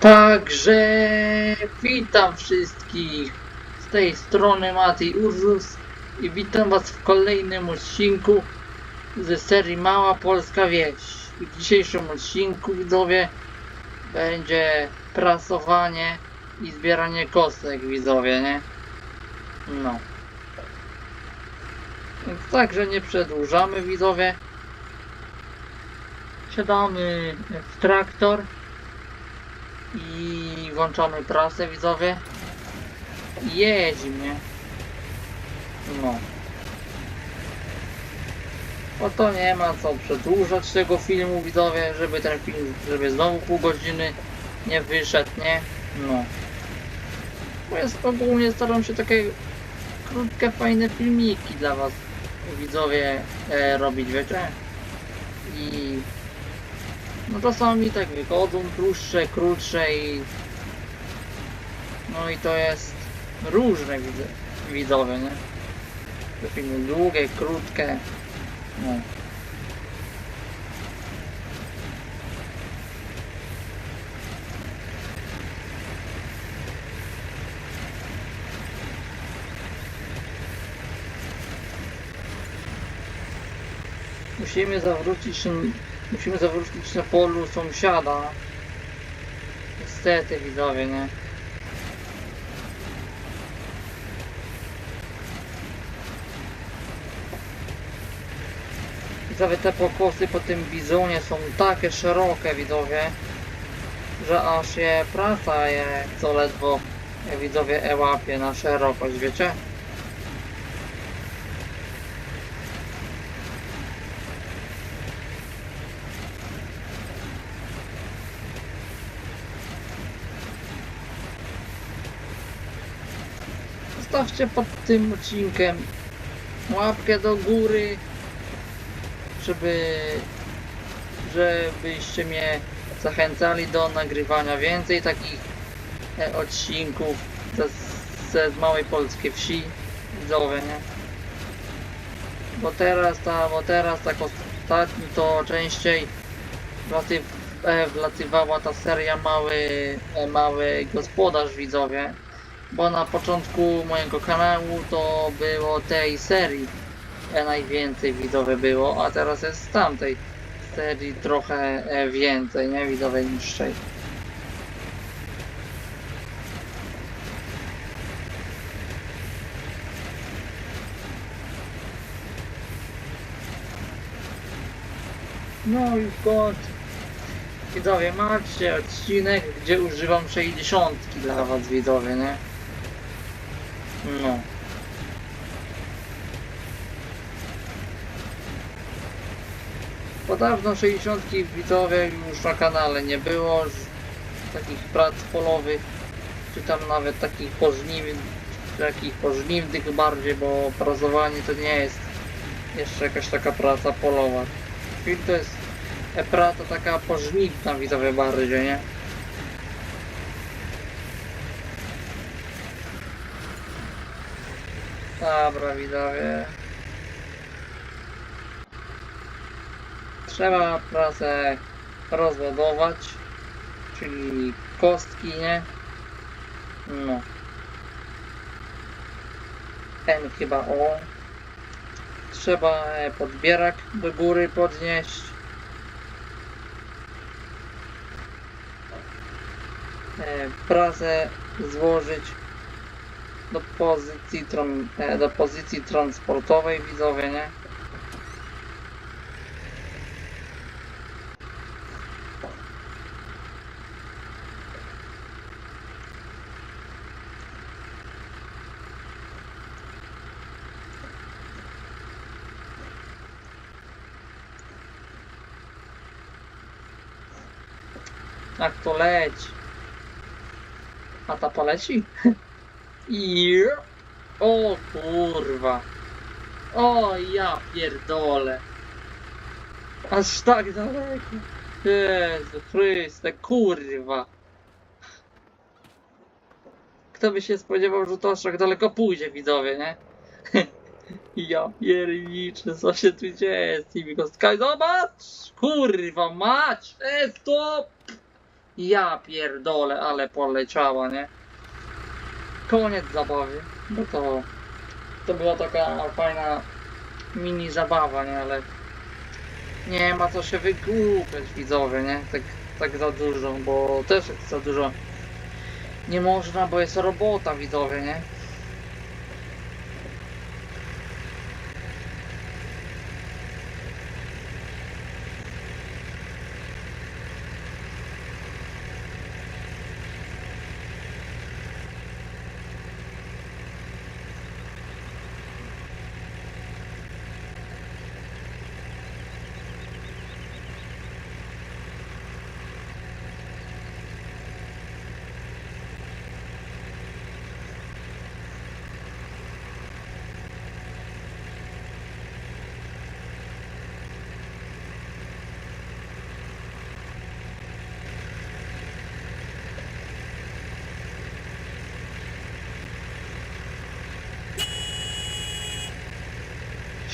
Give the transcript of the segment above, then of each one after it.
Także witam wszystkich z tej strony Matej Urzus i witam was w kolejnym odcinku ze serii Mała Polska Wieś. W dzisiejszym odcinku widzowie będzie prasowanie i zbieranie kostek widzowie, nie? No. Więc także nie przedłużamy widzowie. Siadamy w traktor i włączamy prasę widzowie. Jedzi mnie. No. Bo to nie ma co przedłużać tego filmu widzowie żeby ten film żeby znowu pół godziny nie wyszedł nie? No. Bo jest ogólnie staram się takie krótkie fajne filmiki dla was widzowie e, robić wiecie? I no czasami tak wychodzą dłuższe, krótsze i no i to jest różne widzę, widzowie, nie? Te filmy długie, krótkie. No. Musimy zawrócić, musimy zawrócić na polu sąsiada. Niestety widzowie, nie? Widzowie, te pokosy po tym bizonie są takie szerokie, widzowie, że aż je praca je co ledwo widzowie e łapie na szerokość, wiecie? Zostawcie pod tym odcinkiem łapkę do góry, żeby żebyście mnie zachęcali do nagrywania więcej takich e, odcinków ze, ze małej polskiej wsi widzowie, nie? Bo teraz ta, bo teraz tak ostatni to częściej wlaty, e, wlatywała ta seria mały, e, mały gospodarz widzowie bo na początku mojego kanału to było tej serii e, najwięcej widzowie było, a teraz jest z tamtej serii trochę e, więcej, nie widzowie niższej. No i w końcu. Widzowie, macie odcinek, gdzie używam 60 dla was widzowie, nie? No. Podobno 60 widzowie już na kanale nie było, z takich prac polowych, czy tam nawet takich pożniwnych, takich pożniwnych bardziej, bo prazowanie to nie jest jeszcze jakaś taka praca polowa. Film to jest e, praca taka pożniwna widzowie bardziej, nie? Dobra, widzowie. Trzeba prasę rozładować, czyli kostki, nie? No. Ten chyba o. Trzeba podbierak do góry podnieść. E, Prasę złożyć do pozycji, tran- e, do pozycji transportowej widzowie, nie? Tak to leci. A ta poleci? I o kurwa. O ja pierdolę. Aż tak daleko. Jezu Chryste, kurwa. Kto by się spodziewał, że to aż tak daleko pójdzie, widzowie, nie? ja pierniczę, co się tu dzieje z tymi kostkami. Zobacz! Kurwa, mać! E, stop! Ja pierdolę, ale poleciała, nie? Koniec zabawy, bo to... To była taka fajna mini zabawa, nie? Ale... Nie ma co się wygłupiać widzowie, nie? Tak, tak za dużo, bo też jest za dużo. Nie można, bo jest robota widzowie, nie?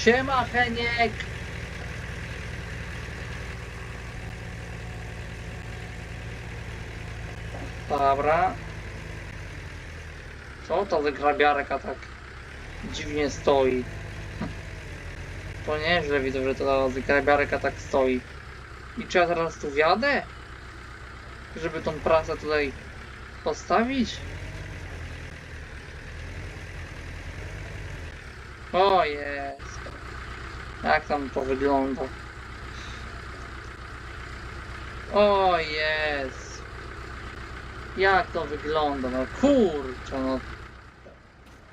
Siema Heniek! Dobra. Co to za grabiarka tak dziwnie stoi? To nieźle widzę, że ta grabiarka tak stoi. I czy ja teraz tu wjadę? Żeby tą pracę tutaj postawić? O jest. Jak tam to wygląda? O jest. Jak to wygląda? No kurczę no.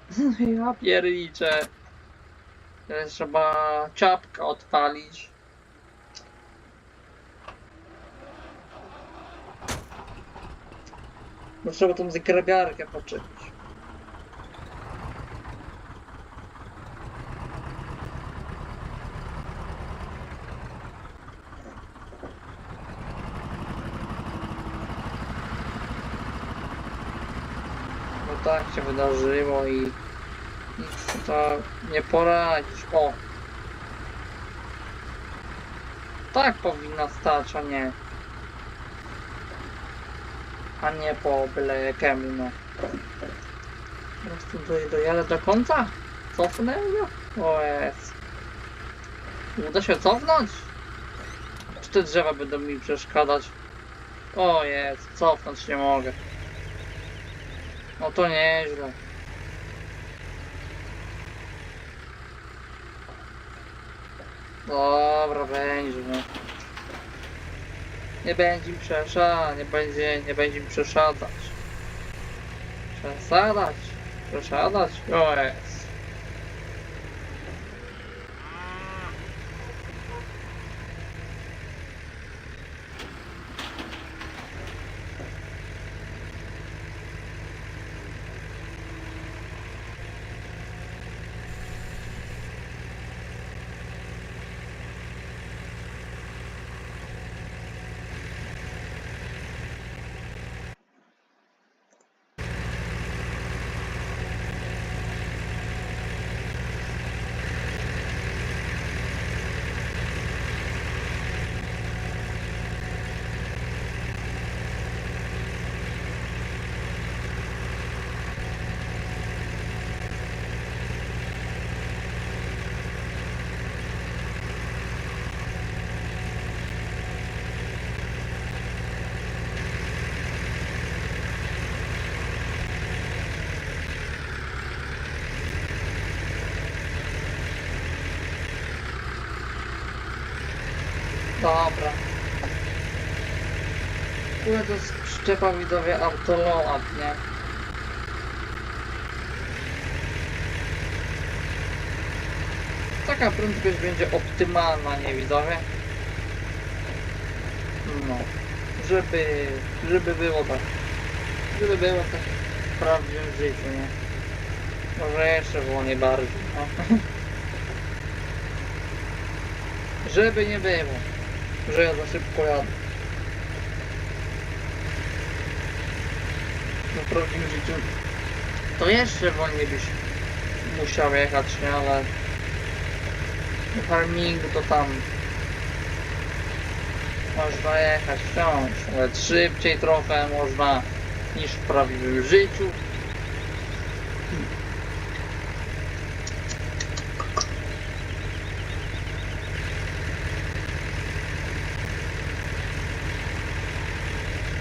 Ja pierniczę. Teraz trzeba czapkę odpalić. No trzeba tą zgrabiarkę poczepić. No tak się wydarzyło i nic to nie poradzisz. O! Tak powinna stać, a nie. A nie po byle jakiemu, no. Teraz tu do, dojadę do końca? Cofnę go? O jest. Uda się cofnąć? Czy te drzewa będą mi przeszkadzać? O jest, cofnąć nie mogę. No to nieźle. Dobra, będzie, no. Nie będzie mi przeszadzać, nie będzie, nie będzie mi przeszadzać. Przesadzać, przeszadzać, o jest. Dobra. Kurde, to szczepa widowie autoload, nie? Taka prędkość będzie optymalna, nie widzowie? No. Żeby, żeby było tak. Żeby było tak w prawdziwym życiu, nie? Może jeszcze było nie bardziej, no. Żeby nie było, że ja za szybko jadę. W prawdziwym życiu to jeszcze wolniej byś musiał jechać, nie? Ale w farmingu to tam można jechać wciąż, nawet szybciej trochę można niż w prawdziwym życiu.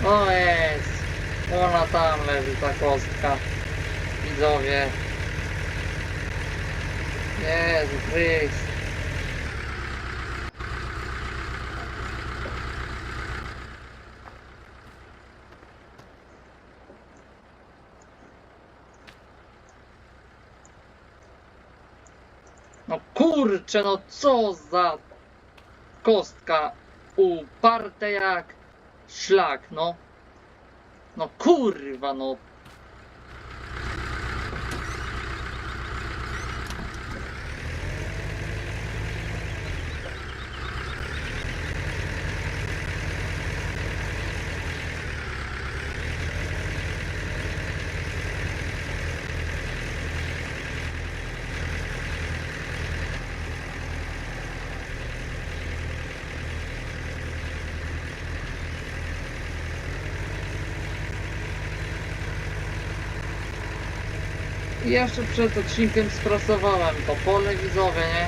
O jest! Ona ta kostka. Widzowie. Jezu Chryst. No kurczę, no co za kostka uparte jak szlak, no. No kurwa, no. Jeszcze przed odcinkiem sprasowałem to pole widzowe, nie?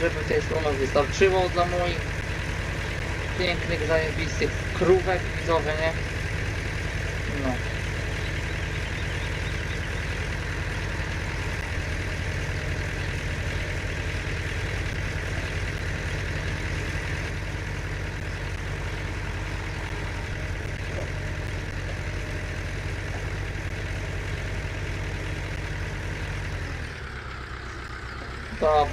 Żeby tej słomy wystarczyło dla moich pięknych, zajebistych krówek widzowe, nie? To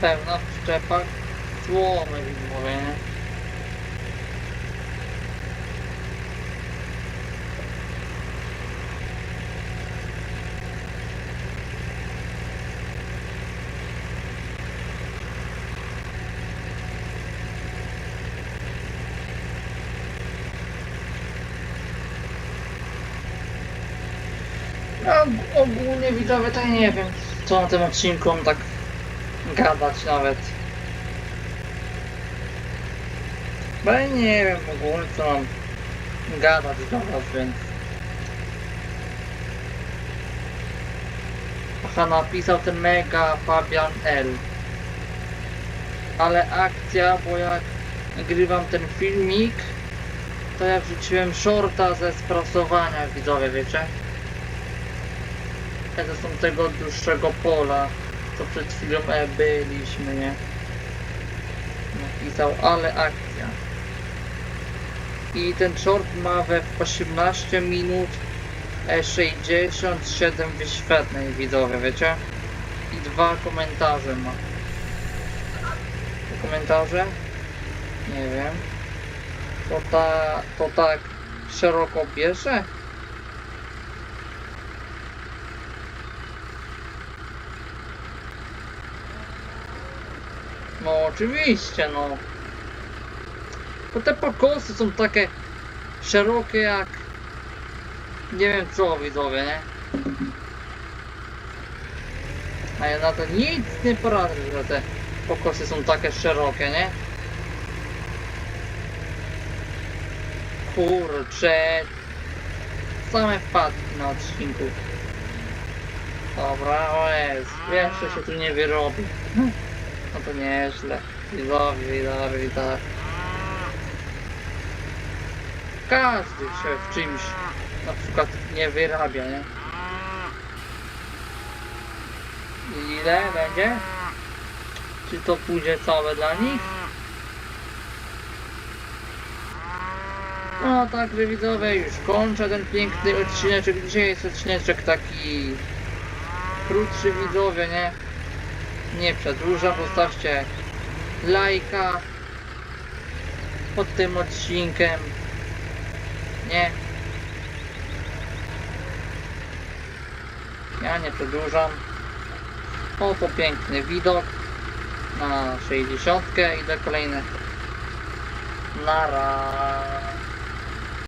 pełna w szczepach słomy widzowie, nie? No, ogólnie widzowie to ja nie wiem, co na tym odcinku tak gadać nawet. Bo ja nie wiem ogólnie co mam gadać was, więc... Aha, napisał ten mega Fabian L. Ale akcja, bo jak nagrywam ten filmik, to ja wrzuciłem shorta ze sprasowania widzowie, wiecie? Ja to są tego dłuższego pola, co przed chwilą e, byliśmy, nie? Napisał, ale akcja. I ten short ma we 18 minut e, 67 wyświetleń widzowie, wiecie? I dwa komentarze ma. Komentarze? Nie wiem. To ta, to tak szeroko bierze? No oczywiście, no. Bo te pokosy są takie szerokie jak... Nie wiem co widzowie, nie? A ja na to nic nie poradzę, że te pokosy są takie szerokie, nie? Kurczę. Same wpadki na odcinku. Dobra, o jest. Jeszcze się tu nie wyrobi. To nieźle. Widzowie, widzowie, widzowie. Każdy się w czymś na przykład nie wyrabia, nie? I Ile będzie? Czy to pójdzie całe dla nich? No tak, że widzowie, już kończę ten piękny odcineczek. Dzisiaj jest odcineczek taki krótszy widzowie, nie? Nie przedłużam, zostawcie lajka pod tym odcinkiem. Nie. Ja nie przedłużam. Oto piękny widok na 60 i do kolejne. Nara.